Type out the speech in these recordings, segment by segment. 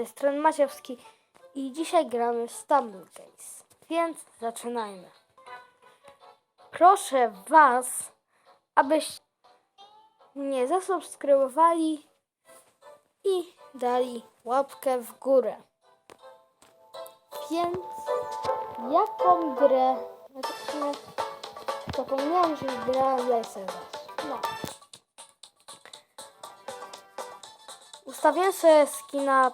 tej strony Maciewski i dzisiaj gramy w Stumble Case, więc zaczynajmy. Proszę Was, abyście mnie zasubskrybowali i dali łapkę w górę. Więc jaką grę? Sumie zapomniałam, że grałem Lifesavers. No. Ustawiłem sobie skina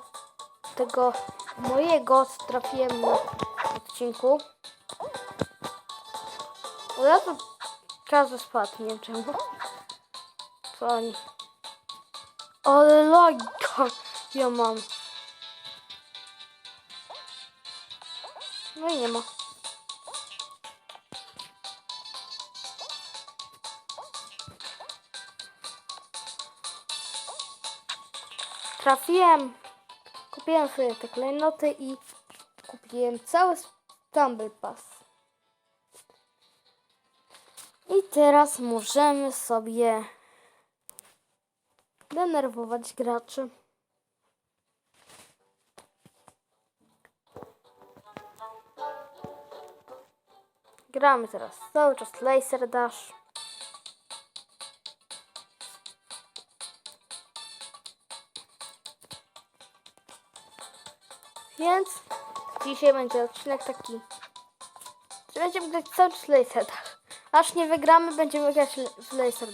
tego mojego, trafiłem na odcinku. Od razu czas spadł, nie wiem czemu. Co oni? Ale ja mam. No i nie ma. Trafiłem. Kupiłem sobie te klejnoty i kupiłem cały Stumble Pass. I teraz możemy sobie denerwować graczy. Gramy teraz cały czas Laser Dash. Więc dzisiaj będzie odcinek taki, że będziemy grać cały czas. Aż nie wygramy, będziemy grać w Laser.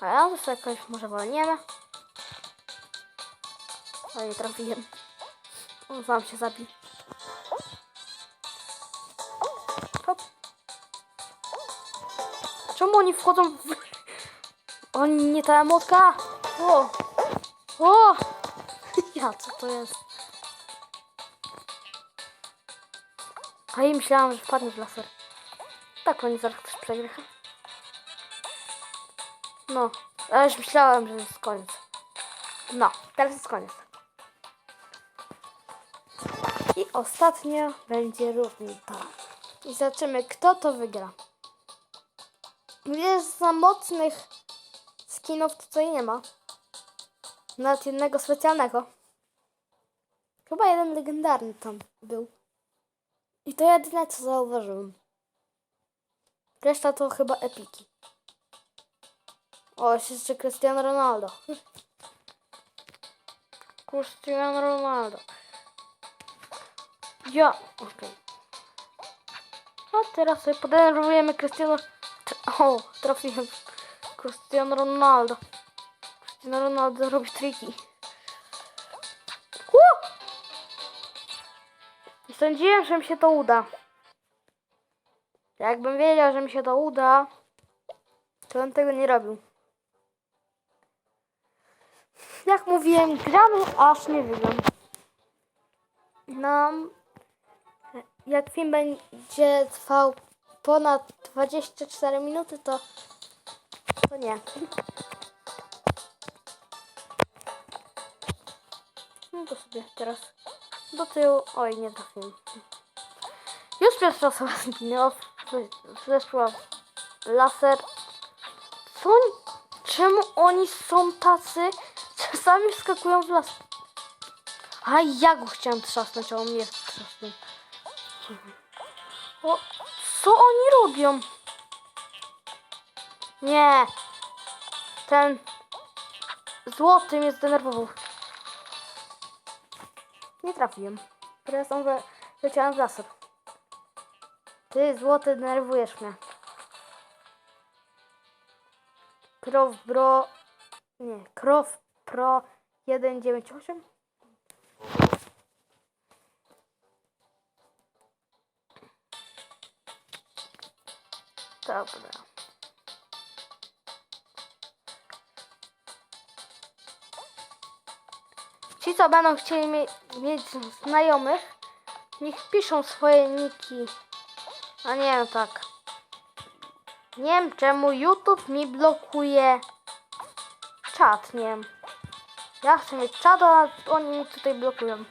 A ja to sobie jakoś może walniemy. Ale nie trafiłem. On wam się zabił. Hop. Czemu oni wchodzą w... Oni nie ta emotka? O! O! Ja, co to jest? A ja myślałam, że wpadnie w laser. Tak, oni zaraz też przegra. No, ale już myślałem, że jest koniec. No, teraz jest koniec. I ostatnio będzie różnica. I zobaczymy, kto to wygra. Jest za mocnych skinów, co nie ma. Nawet jednego specjalnego. Chyba jeden legendarny tam był. I to jedyne co zauważyłem. Reszta to chyba epiki. O, jest jeszcze Cristiano Ronaldo. Cristiano Ronaldo. Ja, okej. A teraz sobie podenerwujemy Cristiano... O, trafiłem. Cristiano Ronaldo. Cristiano Ronaldo robi triki. Sądziłem, że mi się to uda. Jakbym wiedział, że mi się to uda, to bym tego nie robił. Jak mówiłem, gramy aż nie wygram. No, jak film będzie trwał ponad 24 minuty, to, to nie. No to sobie teraz do tyłu. Oj, nie trafiłem. Już pierwsza osoba zginęła. Zeszła laser. Co czemu oni są tacy? Czasami wskakują w las. A ja go chciałam trzasnąć, a on mnie trzasnął. Co oni robią? Nie. Ten złoty mnie zdenerwował. Nie trafiłem. Teraz on we, leciałem w. Ty złoty denerwujesz mnie. Krow bro... Nie, Krow Pro 198? Dobra. Ci, co będą chcieli mie mieć znajomych, niech piszą swoje niki. A nie, no tak. Nie wiem czemu YouTube mi blokuje czat, nie wiem. Ja chcę mieć czat, a oni mi tutaj blokują.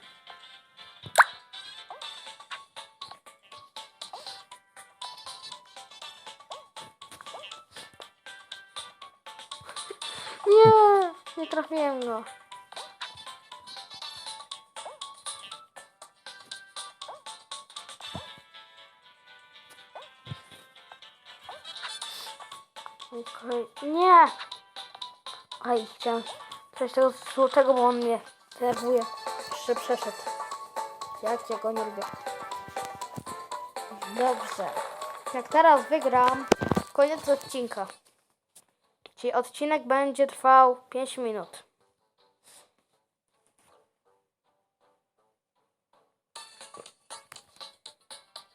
Nie, nie trafiłem go. Nie! Aj, chciałem przejść tego złotego, bo on mnie denerwuje. Jeszcze przeszedł. Jak ja go nie lubię. Dobrze. Jak teraz wygram, koniec odcinka. Czyli odcinek będzie trwał 5 minut.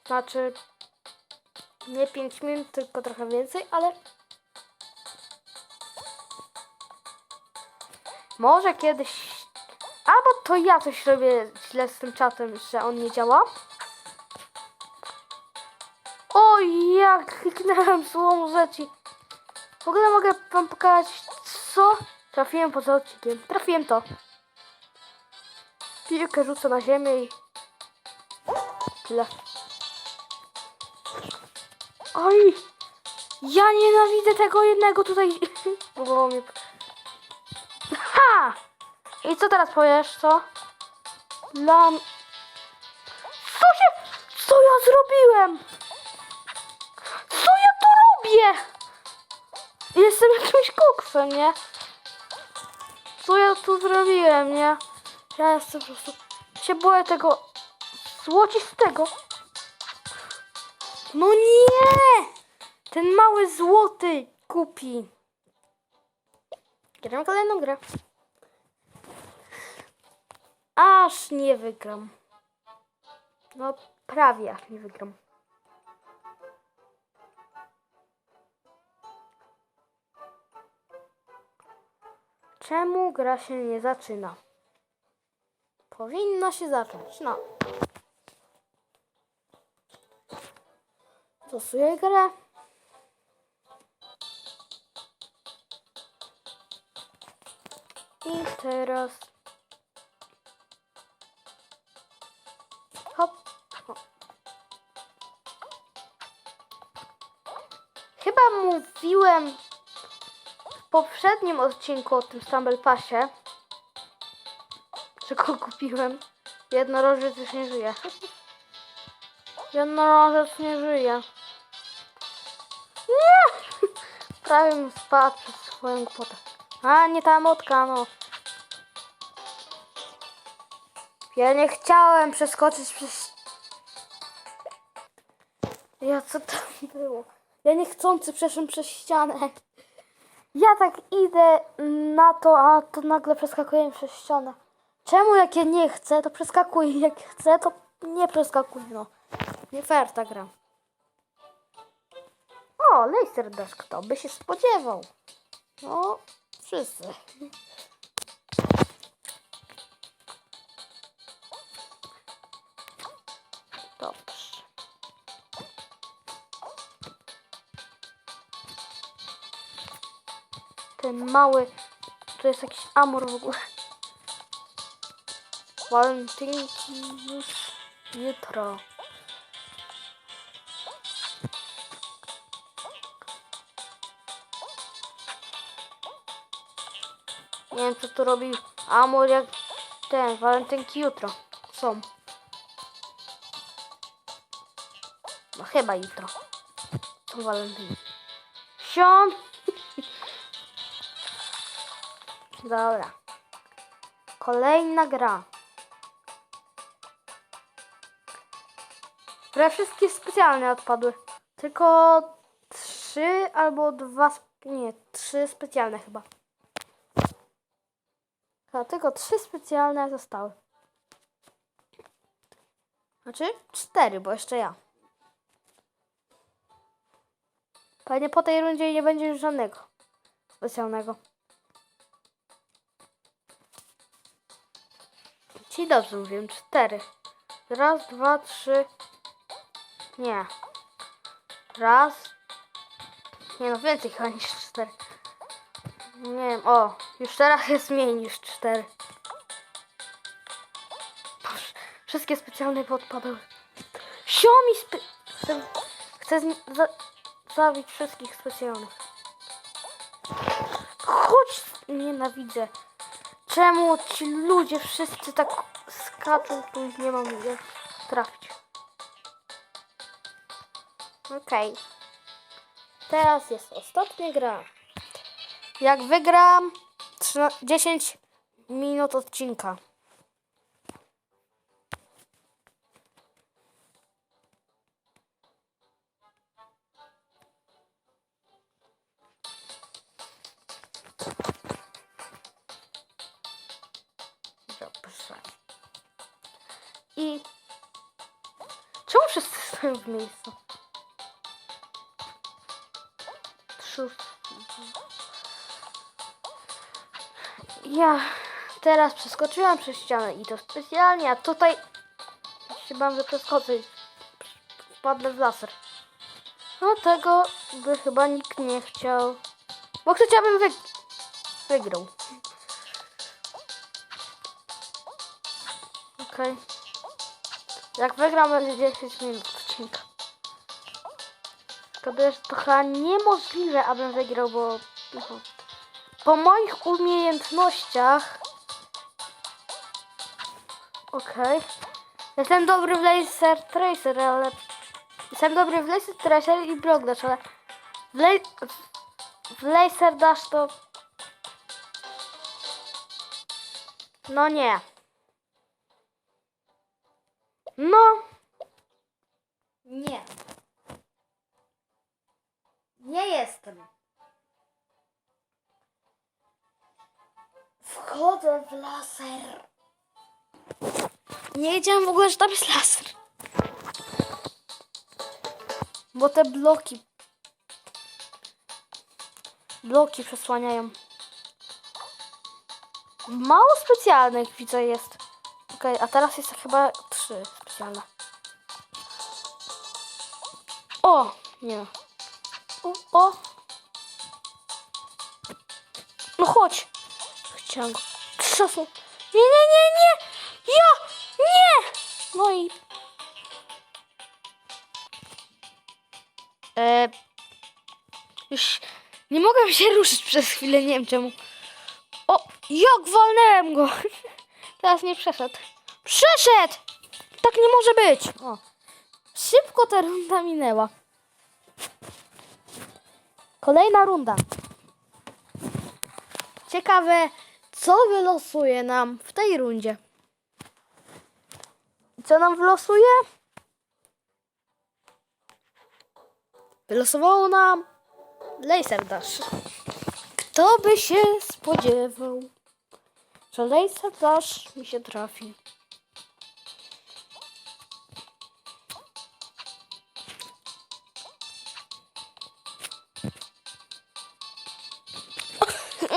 Znaczy nie 5 minut, tylko trochę więcej, ale może kiedyś albo to ja coś robię źle z tym czatem, że on nie działa. Oj, jak kliknąłem złą rzecz. i- W ogóle mogę wam pokazać, co trafiłem poza odcinkiem. Trafiłem to. Piłkę rzucę na ziemię i... Tyle. Oj! Ja nienawidzę tego jednego tutaj. Próbował mnie... Ha! I co teraz powiesz, co? Lam... Co się... Co ja zrobiłem? Co ja tu robię? Jestem jakimś koksem, nie? Co ja tu zrobiłem, nie? Ja jestem po prostu... się boję tego złocistego. No nie! Ten mały złoty kupi. Gram kolejną grę. Aż nie wygram. No prawie aż nie wygram. Czemu gra się nie zaczyna? Powinna się zacząć. No. Stosuję grę. I teraz. Mówiłem w poprzednim odcinku o tym Stumble Passie, że go kupiłem. Jednorożec już nie żyje. Jednorożec nie żyje. Nie! Prawie mi spadł przez swoją głupotę. A, nie ta motka, no. Ja nie chciałem przeskoczyć przez... Ja, co tam było? Ja niechcący przeszłem przez ścianę. Ja tak idę na to, a to nagle przeskakuję przez ścianę. Czemu jak ja nie chcę, to przeskakuję. Jak chcę, to nie przeskakuję, no. Nie fair ta gra. O, Laserdisc, kto by się spodziewał? No, wszyscy. Ten mały, to jest jakiś amor w ogóle. Walentynki już jutro. Nie wiem co tu robi Amor jak ten, walentynki jutro są. No chyba jutro. Są walentynki. Dobra. Kolejna gra. Prawie wszystkie specjalne odpadły. Tylko trzy albo dwa, nie, trzy specjalne chyba. Chyba tylko trzy specjalne zostały. Znaczy cztery, bo jeszcze ja. Pewnie po tej rundzie nie będzie już żadnego specjalnego. Ci dobrze mówię, cztery. Raz, dwa, trzy. Nie. Raz. Nie no, więcej chyba niż cztery. Nie wiem, o, już teraz jest mniej niż cztery. Boże, Wszystkie specjalne podpadały. Siomi spe... Chcę, chcę za, zabić wszystkich specjalnych. Chodź! Nienawidzę Czemu ci ludzie wszyscy tak tu ich nie mam gdzie trafić. Okej. Teraz jest ostatnia gra. Jak wygram 13 10 minut odcinka. I czemu wszyscy stoją w miejscu? Trzy. Ja teraz przeskoczyłam przez ścianę i to specjalnie, a tutaj się przeskoczę i wpadnę w laser. No tego by chyba nikt nie chciał. Bo chciałbym wy... wygrał. Okej. Jak wygram będzie 10 minut odcinka. Szkoda, że to chyba niemożliwe, abym wygrał, bo po moich umiejętnościach Okej. Jestem dobry w Laser Tracer, ale jestem dobry w Laser Tracer i Block Dash, ale w, la... w Laser Dash to no nie. No. Nie. Nie jestem. Wchodzę w laser. Nie wiedziałam w ogóle, że tam jest laser. Bo te bloki. Bloki przesłaniają. Mało specjalnych widzę jest. Okej, a teraz jest chyba trzy specjalne. O! Nie. O, o! No chodź! Chciałam go trzasnąć. Nie, nie, nie, nie! Ja! Nie! No i... E, już nie mogłem się ruszyć przez chwilę, nie wiem czemu. O! Jak walnąłem go! Teraz nie przeszedł. Przeszedł! Tak nie może być! O. Szybko ta runda minęła. Kolejna runda. Ciekawe, co wylosuje nam w tej rundzie. Co nam wylosuje? Wylosowało nam Laser Dash. Kto by się spodziewał, że Laser Dash mi się trafi?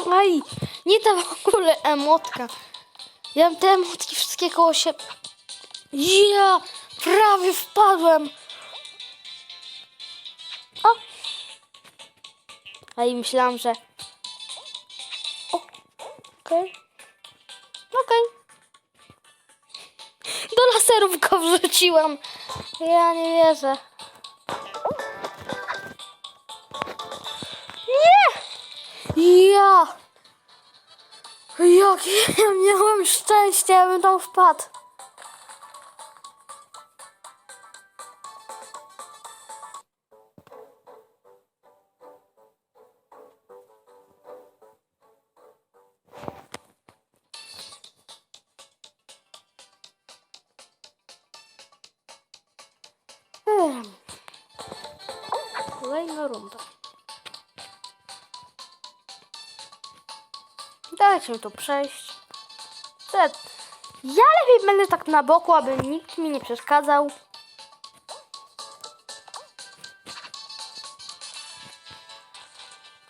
Aj, nie ta w ogóle emotka. Ja mam te emotki wszystkie koło siebie. Ja prawie wpadłem. O! A i myślałam, że... O, okej. Okej. Do laserów go wrzuciłam. Ja nie wierzę. Jakie ja miałem szczęście, ja bym tam wpadł. Ech. Kolejna runda. Dajcie mi tu przejść. Co ja- lepiej będę tak na boku, aby nikt mi nie przeszkadzał.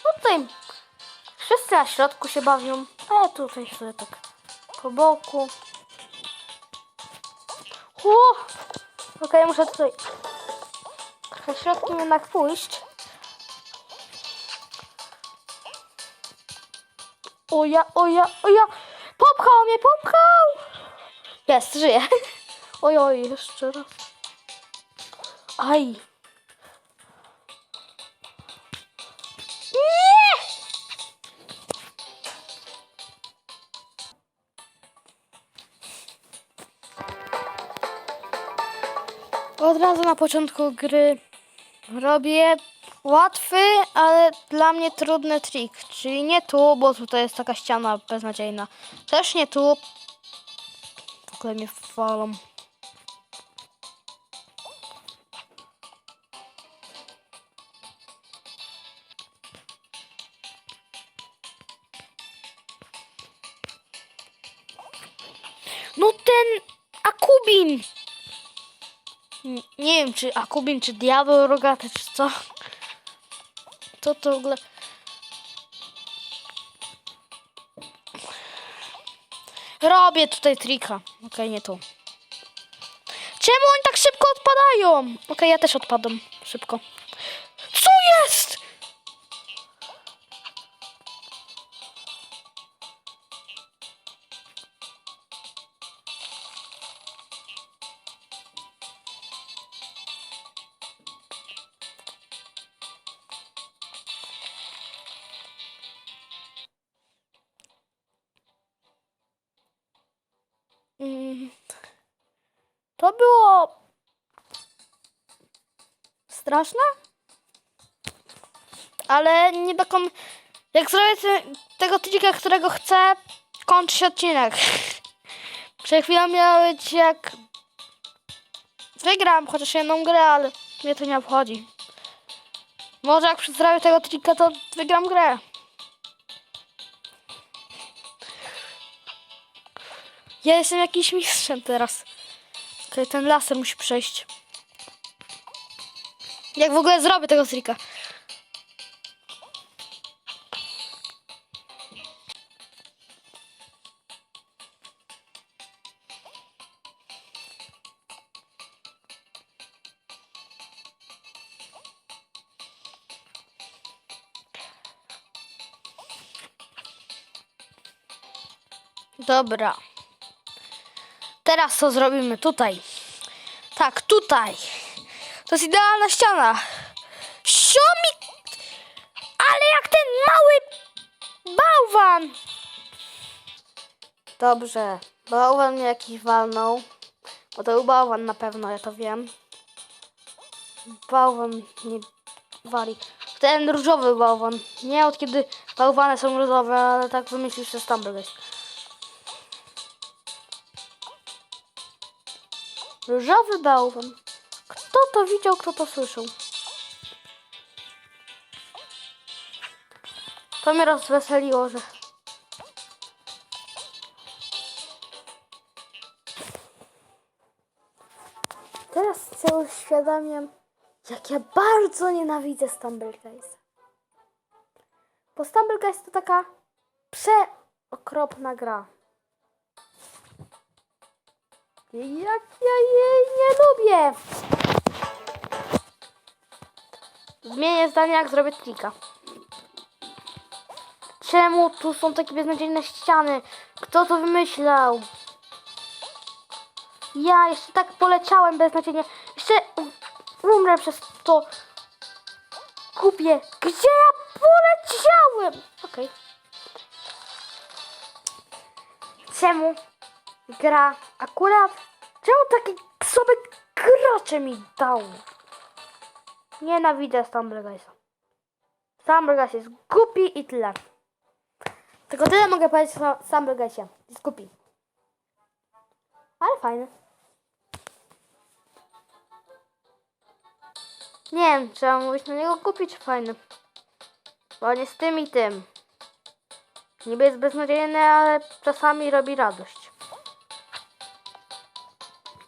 Tutaj wszyscy na środku się bawią, a ja tutaj sobie tak po boku. Okej, muszę tutaj trochę środkiem jednak pójść. O ja, o ja, o. Popchał mnie, popchał. Jest, żyje. Oj, oj, jeszcze raz. Aj. Od razu na początku gry robię łatwy, ale dla mnie trudny trik. Czyli nie tu, bo tutaj jest taka ściana beznadziejna. Też nie tu. W ogóle mnie falą. No ten Akubin! Nie wiem, czy Akubin, czy diabeł rogaty, czy co. Co to w ogóle... Robię tutaj trika. Okej, nie tu. Czemu oni tak szybko odpadają? Okej, ja też odpadam szybko. Którego chcę, kończy się odcinek. Przed chwilą miał być jak. Wygram chociaż jedną grę, ale mnie to nie obchodzi. Może jak zrobię tego trika, to wygram grę. Ja jestem jakimś mistrzem teraz. Okej, ten laser musi przejść. Jak w ogóle zrobię tego trika? Dobra. Teraz co zrobimy tutaj? Tak, tutaj. To jest idealna ściana. Siomi! Ale jak ten mały bałwan! Dobrze. Bałwan mnie jakiś walnął. Bo to był bałwan na pewno, ja to wiem. Bałwan nie wali. Ten różowy bałwan. Nie od kiedy bałwany są różowe, ale tak wymyślił się Stumbleguys. Różowy bałwan. Kto to widział, kto to słyszał? To mnie rozweseliło, że... Teraz sobie uświadamiam, jak ja bardzo nienawidzę Stumbleguys. Bo Stumbleguys to taka przeokropna gra. Jak ja jej nie lubię. Zmienię zdanie, jak zrobię trika. Czemu tu są takie beznadziejne ściany? Kto to wymyślał? Ja jeszcze tak poleciałem beznadziejnie. Jeszcze umrę przez to. Kupię. Gdzie ja poleciałem? Okej. Czemu gra akurat? Czemu taki sobie gracze mi dał? Nienawidzę Stumbleguysa. Stumbleguys jest głupi i tyle. Tylko tyle mogę powiedzieć o Stumbleguysie. Jest głupi. Ale fajny. Nie wiem, trzeba mówić na niego czy fajny. Bo on jest tym i tym. Niby jest beznadziejny, ale czasami robi radość.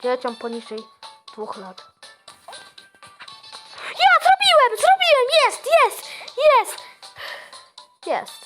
Dzieciom poniżej dwóch lat. Ja zrobiłem! Zrobiłem! Jest! Jest! Jest! Jest.